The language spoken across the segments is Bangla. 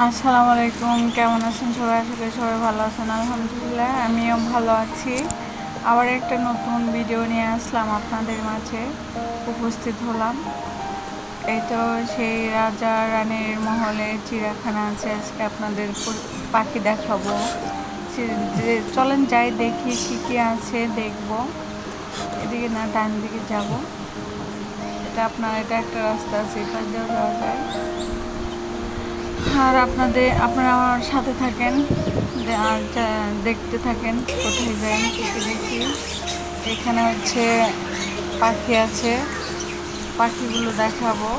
আসসালামু আলাইকুম, কেমন আছেন সবাই? করি সবাই ভালো আছেন, আলহামদুলিল্লাহ, আমিও ভালো আছি। আবার একটা নতুন ভিডিও নিয়ে আসলাম আপনাদের মাঝে, উপস্থিত হলাম। এই তো সেই রাজা রানীর মহলে চিড়িয়াখানা আছে, আজকে আপনাদের পাখি দেখাবো। চলেন যাই, দেখি কী কী আছে, দেখব। এদিকে না, ডান দিকে যাব। এটা আপনার, এটা একটা রাস্তা আছে এটা যাওয়া যায়। আর আপনাদের, আপনারা আমার সাথে থাকেন আর দেখতে থাকেন, কোথায় যাই কী দেখি। এখানে হচ্ছে পাখি আছে, পাখিগুলো দেখাবো।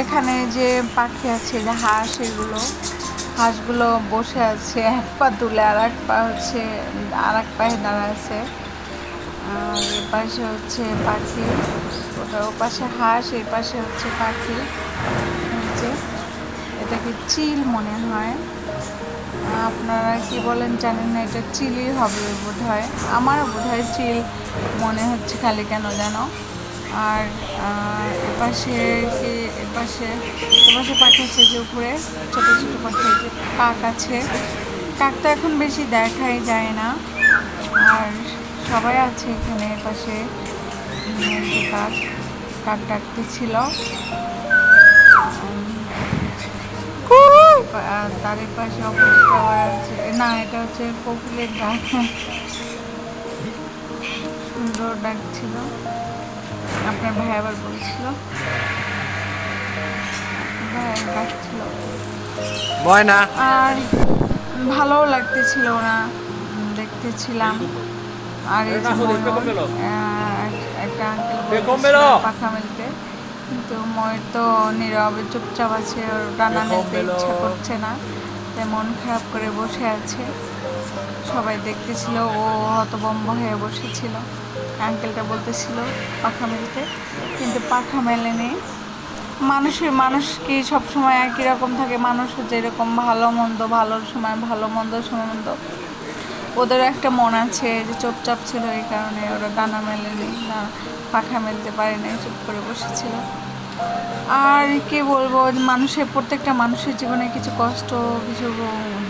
এখানে যে পাখি আছে, যে হাঁস, এগুলো, হাঁসগুলো বসে আছে, এক পা তুলে আর এক পা হচ্ছে, আর এক পায়ে দাঁড়া আছে। আর এ পাশে হচ্ছে পাখি, ওটা ও পাশে হাঁস এই পাশে হচ্ছে পাখি। এটাকে চিল মনে হয়। আপনারা কি বলেন জানেন না, এটা চিলই হবে বোধ হয় আমারও বোধ হয় চিল মনে হচ্ছে খালি কেন যেন। আর এপাশে কি, এপাশে এপাশে পাখি আছে যে উপরে, ছোটো ছোটো পাখি আছে কাক আছে। কাক তো এখন বেশি দেখাই যায় না। আর সবাই আছে এখানে এপাশে। কাক কাক ডাকতেছিল। পাশে আবার আছে। না এটা হচ্ছে কোকিলের ডাক সুন্দর ডাক ছিল। আপনার ভাই আবার বলছিল। ভাই ডাকছিল ময়না। আর ভালোও লাগতেছিল না। দেখতেছিলাম। আর এই একটা আঙ্কেল পাখা মেলতে। কিন্তু ময়ূর তো নীরবে চুপচাপ আছে ওর ডানা মেলতে ইচ্ছা করছে না। তাই মন খারাপ করে বসে আছে। সবাই দেখতেছিল ও হতবম্ব হয়ে বসেছিল। আঙ্কেলটা বলতেছিল পাখা মেলতে, কিন্তু পাখা মেলেনি। মানুষের, মানুষ কি সবসময় একই রকম থাকে? মানুষের যেরকম ভালো মন্দ ভালোর সময়, ভালো মন্দ, সময় মন্দ। ওদের একটা মন আছে যে চুপচাপ ছিল এই কারণে ওরা ডানা মেলেনি, না পাখা মেলতে পারেনি, চুপ করে বসেছিল। আর কি বলব, মানুষের, প্রত্যেকটা মানুষের জীবনে কিছু কষ্ট, কিছু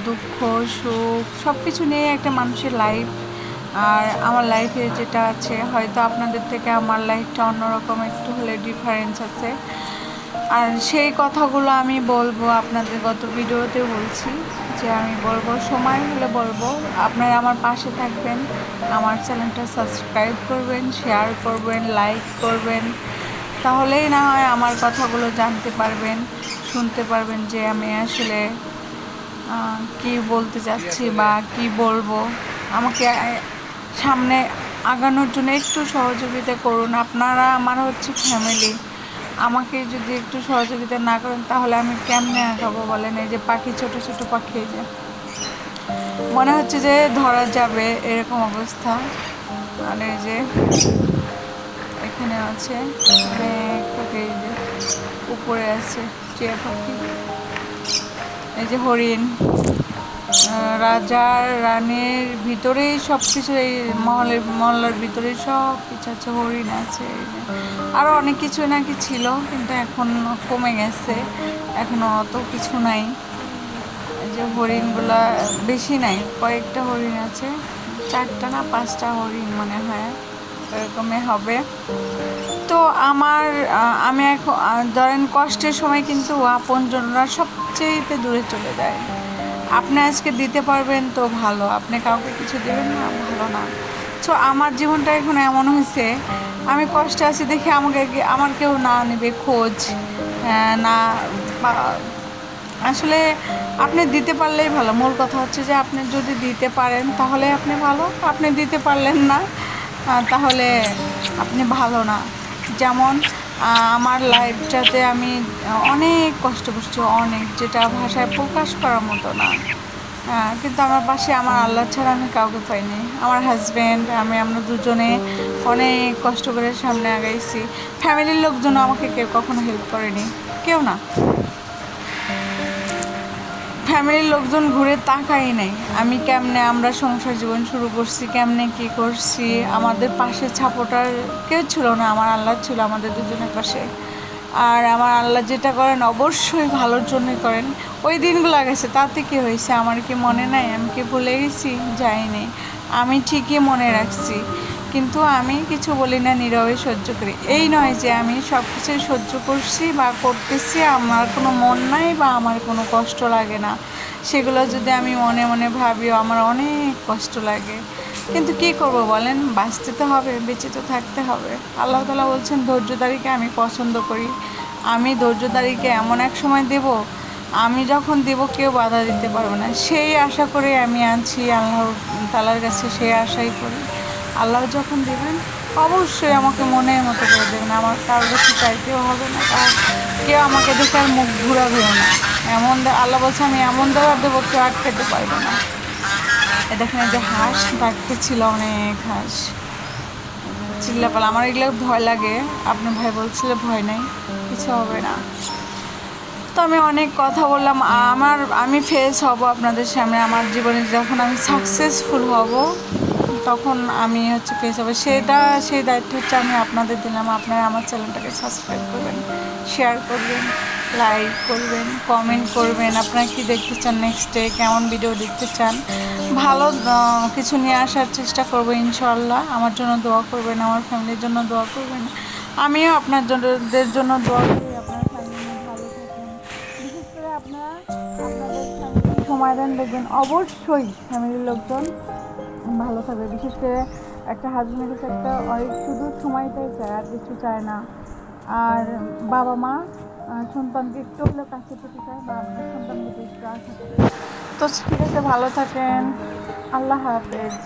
দুঃখ, সুখ সব কিছু নিয়ে একটা মানুষের লাইফ আর আমার লাইফে যেটা আছে, হয়তো আপনাদের থেকে আমার লাইফটা অন্যরকম, একটু হলে ডিফারেন্স আছে। আর সেই কথাগুলো আমি বলব আপনাদের, গত ভিডিওতে বলছি যে আমি বলব, সময় হলে বলব, আপনারা আমার পাশে থাকবেন, আমার চ্যানেলটা সাবস্ক্রাইব করবেন শেয়ার করবেন লাইক করবেন। তাহলেই না হয় আমার কথাগুলো জানতে পারবেন, শুনতে পারবেন যে আমি আসলে কি বলতে চাচ্ছি বা কি বলব। আমাকে সামনে আগানোর জন্য একটু সহযোগিতা করুন। আপনারা আমার হচ্ছে ফ্যামিলি আমাকে যদি একটু সহযোগিতা না করেন, তাহলে আমি কেমনে আগাবো বলেন? এই যে পাখি, ছোট ছোট পাখি যে। মনে হচ্ছে যে ধরা যাবে এরকম অবস্থা। এই যে এখানে আছে উপরে আছে টিয়া পাখি। এই যে হরিণ। রাজার রানীর ভিতরেই সব কিছু এই মহলের, মহল্লার ভিতরেই সব কিছু আছে, হরিণ আছে। আরও অনেক কিছু নাকি ছিল, কিন্তু এখন কমে গেছে। এখনও অত কিছু নাই। এই যে হরিণগুলা বেশি নাই, কয়েকটা হরিণ আছে, চারটা না পাঁচটা হরিণ মনে হয়। এরকমই হবে। তো আমার আমি এখন ধরেন কষ্টের সময় কিন্তু আপনজনরা সবচেয়েতে দূরে চলে যায়। আপনি আজকে দিতে পারবেন তো ভালো, আপনি কাউকে কিছু দেবেন না, ভালো না। তো আমার জীবনটা এখন এমন হয়েছে, আমি কষ্টে আছি দেখে আমাকে আমার কেউ না নেবে খোঁজ না আসলে আপনি দিতে পারলেই ভালো। মূল কথা হচ্ছে যে আপনি যদি দিতে পারেন তাহলে আপনি ভালো, আপনি দিতে পারলেন না তাহলে আপনি ভালো না। যেমন আমার লাইফটাতে আমি অনেক কষ্ট করছি অনেক যেটা ভাষায় প্রকাশ করার মতো না। হ্যাঁ, কিন্তু আমার পাশে আমার আল্লাহ ছাড়া আমি কাউকে পাইনি। আমার হাজব্যান্ড আমি আমরা দুজনে অনেক কষ্ট করে সামনে আগাইছি। ফ্যামিলির লোকজন আমাকে কেউ কখনো হেল্প করেনি। কেউ না। ফ্যামিলির লোকজন ঘুরে তাকাই নাই। আমি কেমনে আমরা সংসার জীবন শুরু করছি, কেমনে কি করছি? আমাদের পাশে ছাপোটার কেউ ছিল না, আমার আল্লাহ ছিল আমাদের দুজনের পাশে। আর আমার আল্লাহ যেটা করেন অবশ্যই ভালোর জন্যই করেন। ওই দিনগুলো গেছে, তাতে কি হয়েছে? আমার কি মনে নাই? আমি কি ভুলে গেছি? যাইনি। আমি ঠিকই মনে রাখছি। কিন্তু আমি কিছু বলি না, নীরবে সহ্য করি। এই নয় যে আমি সব কিছুই সহ্য করছি বা করতেছি, আমার কোনো মন নাই বা আমার কোনো কষ্ট লাগে না। সেগুলো যদি আমি মনে মনে ভাবিও আমার অনেক কষ্ট লাগে। কিন্তু কি করব বলেন? বাঁচতে তো হবে, বেঁচে তো থাকতে হবে। আল্লাহ তালা বলছেন ধৈর্যদারীকে আমি পছন্দ করি। আমি ধৈর্যদারীকে এমন এক সময় দেব, আমি যখন দেব কেউ বাধা দিতে পারবে না। সেই আশা করে আমি আছি আল্লাহ তালার কাছে সেই আশাই করি। আল্লাহ যখন দেবেন, অবশ্যই আমাকে মনের মতো করে দেবেন। আমার কারোর কাছে চাইতেও হবে না আর কেউ আমাকে দেখে আর মুখ ঘুরাবেও না। এমন আল্লাহ বলছে, আমি এমন দেওয়ার দেবো কেউ আর খেতে পারবে না। দেখেন যে হাঁস ডাকতে ছিল অনেক হাঁস। চিল্লাপালা আমার এগুলো ভয় লাগে। আপনার ভাই বলছিল, ভয় নাই, কিছু হবে না। তো আমি অনেক কথা বললাম। আমার, আমি ফেস হব আপনাদের সামনে। আমার জীবনে যখন আমি সাকসেসফুল হব তখন আমি হচ্ছে ফেস হবে সেটা, সেই দায়িত্ব হচ্ছে আমি আপনাদের দিলাম। আপনারা আমার চ্যানেলটাকে সাবস্ক্রাইব করবেন শেয়ার করবেন লাইক করবেন কমেন্ট করবেন। আপনারা কি দেখতে চান নেক্সটে কেমন ভিডিও দেখতে চান? ভালো কিছু নিয়ে আসার চেষ্টা করব ইনশাল্লাহ আমার জন্য দোয়া করবেন, আমার ফ্যামিলির জন্য দোয়া করবেন। আমিও আপনার জন্য দোয়া করি, আপনার ফ্যামিলি ভালো থাকুন বিশেষ করে আপনারা, আপনাদের সময় দেন, দেখবেন অবশ্যই ফ্যামিলির লোকজন ভালো থাকবে। বিশেষ করে একটা হাজবেন্ডের কাছে একটা অনেক শুধু সময়টাই চায়, আর কিছু চায় না। আর বাবা মা সন্তানকে একটু হলেও কাছে পেতে চায়, বা সন্তানকে একটু আসে তো ঠিক আছে, ভালো থাকেন। আল্লাহ হাফেজ।